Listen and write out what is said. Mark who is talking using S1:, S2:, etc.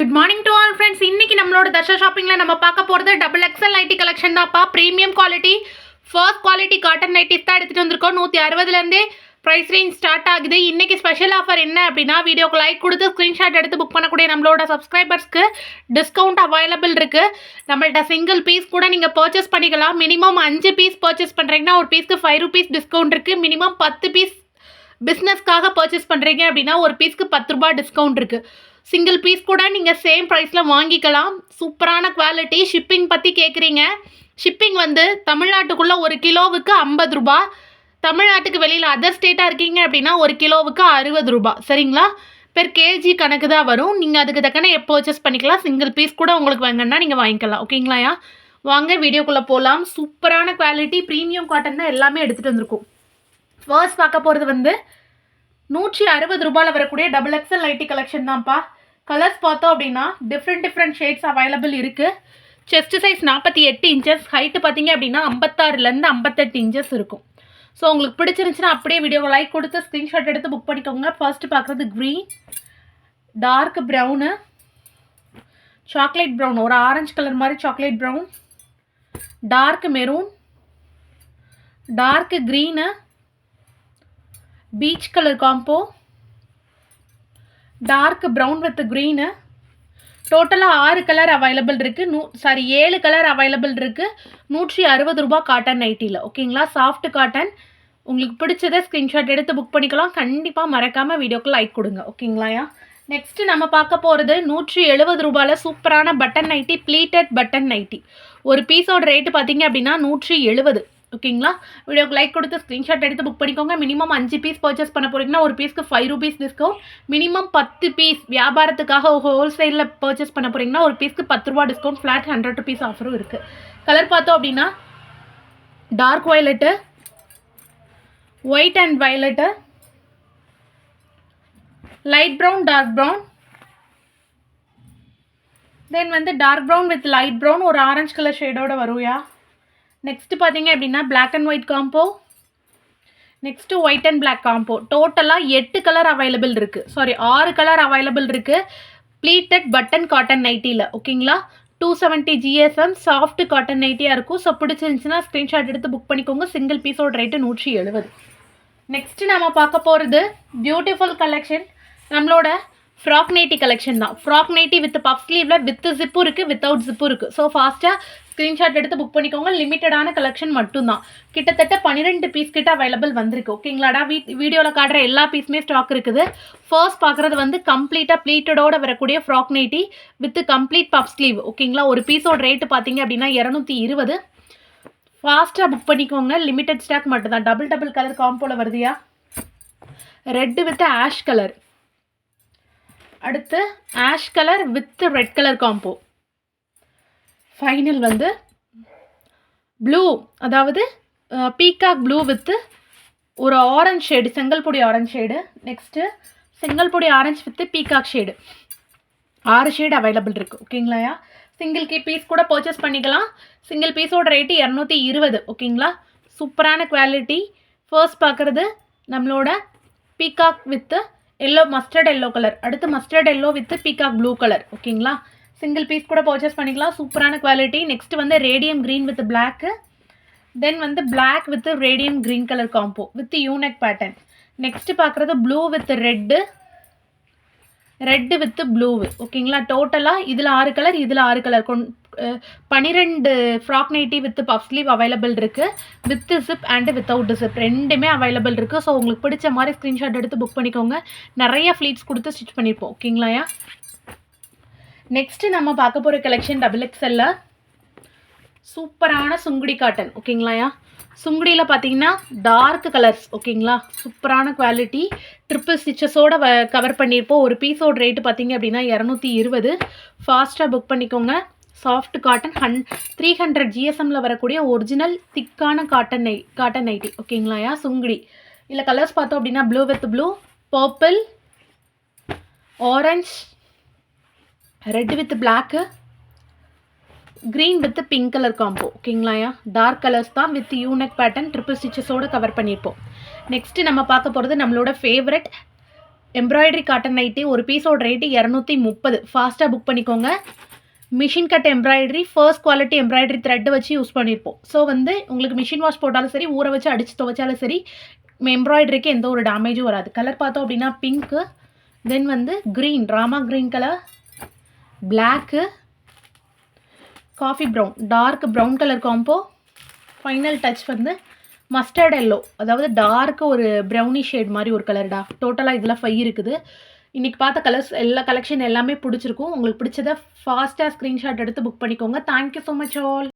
S1: Good morning to all friends இன்னைக்கு நம்மளோட தர்ஷா ஷாப்பிங்கில் நம்ம பார்க்க போகிறது டபுள் எக்ஸல் நைட்டி கலெக்ஷன் தான்ப்பா premium quality first quality cotton nighties தான் எடுத்துகிட்டு வந்திருக்கோம். நூற்றி அறுபதுலேருந்தே ப்ரைஸ் ரேஞ்ச் ஸ்டார்ட் ஆகுது. இன்றைக்கி ஸ்பெஷல் ஆஃபர் என்ன அப்படின்னா வீடியோக்கு லைக் கொடுத்து ஸ்க்ரீன்ஷாட் எடுத்து புக் பண்ணக்கூடிய நம்மளோட சப்ஸ்கிரைபர்ஸ்க்கு டிஸ்கவுண்ட் அவைலபிள் இருக்குது நம்மள்ட்ட சிங்கிள் பீஸ் கூட நீங்கள் பர்ச்சேஸ் பண்ணிக்கலாம். மினிமம் அஞ்சு பீஸ் பர்ச்சேஸ் பண்ணுறீங்கன்னா ஒரு பீஸ்க்கு ஃபைவ் ருபீஸ் டிஸ்கவுண்ட் இருக்குது மினிமம் பத்து பீஸ் பிஸ்னஸ்க்காக பர்ச்சேஸ் பண்ணுறீங்க அப்படின்னா ஒரு பீஸ்க்கு பத்து ரூபா டிஸ்கவுண்ட் இருக்குது சிங்கிள் பீஸ் கூட நீங்கள் சேம் ப்ரைஸில் வாங்கிக்கலாம். சூப்பரான குவாலிட்டி ஷிப்பிங் பற்றி கேட்குறீங்க ஷிப்பிங் வந்து தமிழ்நாட்டுக்குள்ளே ஒரு கிலோவுக்கு ஐம்பது ரூபா. தமிழ்நாட்டுக்கு வெளியில் அதர் ஸ்டேட்டாக இருக்கீங்க அப்படின்னா ஒரு கிலோவுக்கு அறுபது ரூபா. சரிங்களா? பெர் கேஜி கணக்கு தான் வரும். நீங்கள் அதுக்கு தக்கன எப்போ பர்ச்சேஸ் பண்ணிக்கலாம். சிங்கிள் பீஸ் கூட உங்களுக்கு வாங்கன்னா நீங்கள் வாங்கிக்கலாம். ஓகேங்களாயா வாங்க வீடியோக்குள்ளே போகலாம் சூப்பரான குவாலிட்டி ப்ரீமியம் காட்டன் தான் எல்லாமே எடுத்துகிட்டு வந்திருக்கும். ஃபர்ஸ்ட் பார்க்க போகிறது வந்து நூற்றி அறுபது ரூபாயில் வரக்கூடிய டபுள் எக்ஸல் நைட்டி கலெக்ஷன் தான்ப்பா. கலர்ஸ் பார்த்தோம் அப்படின்னா டிஃப்ரெண்ட் டிஃப்ரெண்ட் ஷேட்ஸ் அவைலபிள் இருக்குது செஸ்ட் சைஸ் நாற்பத்தி எட்டு இன்ச்சஸ் ஹைட்டு பார்த்தீங்க அப்படின்னா ஐம்பத்தாறுலேருந்து ஐம்பத்தெட்டு இன்ச்சஸ் இருக்கும். ஸோ உங்களுக்கு பிடிச்சிருந்துச்சுன்னா அப்படியே வீடியோவை லைக் கொடுத்து ஸ்க்ரீன்ஷாட் எடுத்து புக் பண்ணிக்கோங்க. ஃபர்ஸ்ட் பார்க்குறது green dark brown chocolate brown ஒரு ஆரஞ்சு கலர் மாதிரி chocolate brown dark maroon dark green peach colour combo dark brown with green டோட்டலாக ஆறு கலர் அவைலபிள் இருக்குது நூ சாரி ஏழு கலர் அவைலபிள் இருக்குது நூற்றி அறுபது ரூபா காட்டன் நைட்டியில் ஓகேங்களா சாஃப்ட் காட்டன் உங்களுக்கு பிடிச்சதை ஸ்க்ரீன்ஷாட் எடுத்து புக் பண்ணிக்கலாம். கண்டிப்பாக மறக்காமல் வீடியோக்கு லைக் கொடுங்க. ஓகேங்களாயா நெக்ஸ்ட்டு நம்ம பார்க்க போகிறது நூற்றி எழுபது ரூபாயில் சூப்பரான button nighty pleated button nighty ஒரு பீஸோட ரேட்டு பார்த்தீங்க அப்படின்னா நூற்றி எழுபது. ஓகேங்களா? வீடியோக்கு லைக் கொடுத்து ஸ்க்ரீன்ஷாட் எடுத்து புக் பண்ணிக்கோங்க. மினிமம் அஞ்சு பீஸ் பர்ச்சேஸ் பண்ண போகிறீங்கன்னா ஒரு பீஸ்க்கு ஃபைவ் ருபீஸ் டிஸ்கவுண்ட் மினிமம் பத்து பீஸ் வியாபாரத்துக்காக ஹோல்சேலில் பர்ச்சேஸ் பண்ண போகிறீங்கன்னா ஒரு பீஸ்க்கு பத்து ரூபா டிஸ்கவுண்ட் ஃப்ளாட் ஹண்ட்ரட் ருபீஸ் ஆஃபரும் இருக்குது கலர் பார்த்தோம் அப்படின்னா dark violet white and violet light brown dark brown then வந்து dark brown with light brown ஒரு ஆரஞ்சு கலர் ஷேடோட வரும்யா? நெக்ஸ்ட்டு பார்த்தீங்க அப்படின்னா black and white combo next white and black combo டோட்டலாக எட்டு கலர் அவைலபிள் இருக்குது சாரி ஆறு கலர் அவைலபிள் இருக்குது ப்ளீட்டட் பட்டன் காட்டன் நைட்டியில் ஓகேங்களா two seventy GSM soft cotton நைட்டியாக இருக்கும். ஸோ பிடிச்சிருந்துச்சுன்னா ஸ்க்ரீன்ஷாட் எடுத்து புக் பண்ணிக்கோங்க. சிங்கிள் பீஸோட ரேட்டு நூற்றி எழுபது நெக்ஸ்ட்டு நம்ம பார்க்க போகிறது பியூட்டிஃபுல் கலெக்ஷன் நம்மளோட ஃப்ராக் நைட்டி கலெக்ஷன் தான். ஃப்ராக் நைட்டி வித் பஃப் ஸ்லீவில் வித் ஜிப்பும் இருக்குது வித்தவுட் ஜிப்பும் இருக்குது ஸோ ஃபாஸ்ட்டாக ஸ்க்ரீன்ஷாட் எடுத்து புக் பண்ணிக்கோங்க. லிமிட்டடான கலெக்ஷன் மட்டும்தான். கிட்டத்தட்ட பன்னிரெண்டு பீஸ் கிட்ட அவைலபிள் வந்திருக்கு. ஓகேங்களாடா வீ வீடியோவில் காட்டுற எல்லா பீஸுமே ஸ்டாக் இருக்குது. ஃபர்ஸ்ட் பார்க்குறது வந்து கம்ப்ளீட்டாக ப்ளீட்டடோட வரக்கூடிய frock nighty with complete puff sleeve ஓகேங்களா ஒரு பீஸோட ரேட்டு பார்த்தீங்க அப்படின்னா இரநூத்தி இருபது. ஃபாஸ்ட்டாக புக் பண்ணிக்கோங்க. லிமிட்டட் ஸ்டாக் மட்டும்தான். டபுள் டபுள் கலர் காம்போவில் வருதுயா? ரெட்டு வித் ஆஷ் கலர் அடுத்து ash colour with red colour combo. Final வந்து ப்ளூ அதாவது பீகாக் ப்ளூ வித்து ஒரு ஆரஞ்ச் ஷேடு செங்கல்பொடி ஆரஞ்ச் ஷேடு நெக்ஸ்ட்டு செங்கல்பொடி ஆரஞ்ச் வித்து பீகாக் ஷேடு ஆறு ஷேடு அவைலபிள் இருக்குது ஓகேங்களாயா சிங்கிள் கீ பீஸ் கூட பர்ச்சேஸ் பண்ணிக்கலாம். சிங்கிள் பீஸோட ரேட்டு இரநூத்தி இருபது ஓகேங்களா? சூப்பரான குவாலிட்டி ஃபர்ஸ்ட் பார்க்குறது நம்மளோட peacock with yellow mustard yellow colour அடுத்து mustard yellow with peacock blue colour ஓகேங்களா சிங்கிள் பீஸ் கூட பர்ச்சேஸ் பண்ணிக்கலாம். சூப்பரான குவாலிட்டி நெக்ஸ்ட் வந்து radium green with black then வந்து black with radium green colour combo with unique pattern next பார்க்குறது blue with red red with blue ஓகேங்களா டோட்டலாக இதில் ஆறு கலர் இதில் ஆறு கலர் கொண் பன்னிரெண்டு frock nighty with puff sleeve available இருக்குது with zip and without zip ரெண்டுமே அவைலபிள் இருக்குது ஸோ உங்களுக்கு பிடிச்ச மாதிரி ஸ்க்ரீன்ஷாட் எடுத்து புக் பண்ணிக்கோங்க. நிறைய ஃப்ளீட்ஸ் கொடுத்து ஸ்டிச் பண்ணியிருப்போம் ஓகேங்களாயா நெக்ஸ்ட்டு நம்ம பார்க்க போகிற கலெக்ஷன் டபுள் எக்ஸ்எல்ல சூப்பரான சுங்குடி காட்டன் ஓகேங்களாயா சுங்குடியில் பார்த்தீங்கன்னா டார்க் கலர்ஸ் ஓகேங்களா? சூப்பரான குவாலிட்டி ட்ரிப்பிள் ஸ்டிச்சஸோட வ கவர் பண்ணியிருப்போம் ஒரு பீஸோட ரேட்டு பார்த்தீங்க அப்படின்னா இரநூத்தி இருபது. ஃபாஸ்ட்டாக புக் பண்ணிக்கோங்க. சாஃப்ட் காட்டன் ஹன் த்ரீ ஹண்ட்ரட் ஜிஎஸ்எம்மில் வரக்கூடிய ஒரிஜினல் திக்கான காட்டன் நை காட்டன் நைட்டி ஓகேங்களாயா சுங்குடி இல்லை கலர்ஸ் பார்த்தோம் அப்படின்னா blue with blue purple orange red with black green with pink colour combo ஓகேங்களாயா dark colours தான் வித் யூனெக் பேட்டர்ன் ட்ரிபிள் ஸ்டிச்சஸோடு கவர் பண்ணியிருப்போம். நெக்ஸ்ட்டு நம்ம பார்க்க போகிறது நம்மளோட ஃபேவரட் எம்ப்ராய்டரி காட்டன் நைட்டி ஒரு பீஸோட ரேட்டு இரநூத்தி முப்பது. ஃபாஸ்ட்டாக புக் பண்ணிக்கோங்க. Machine cut embroidery first quality embroidery thread வச்சு யூஸ் பண்ணியிருப்போம் ஸோ வந்து உங்களுக்கு மிஷின் வாஷ் போட்டாலும் சரி ஊற வச்சு அடித்து துவைச்சாலும் சரி எம்ப்ராய்டரிக்கு எந்த ஒரு டேமேஜும் வராது. கலர் பார்த்தோம் அப்படின்னா பிங்க்கு தென் வந்து green Rama green colour black coffee brown dark brown colour combo final touch வந்து மஸ்டர்ட் எல்லோ அதாவது டார்க் ஒரு ப்ரௌனி ஷேட் மாதிரி ஒரு கலர்டா டோட்டலாக இதில் ஃபை இருக்குது. இன்றைக்கி பார்த்த கலர்ஸ் எல்லா கலெக்ஷன் எல்லாமே பிடிச்சிருக்கும். உங்களுக்கு பிடிச்சத ஃபாஸ்ட்டாக ஸ்க்ரீன்ஷாட் எடுத்து புக் பண்ணிக்கோங்க. Thank you so much all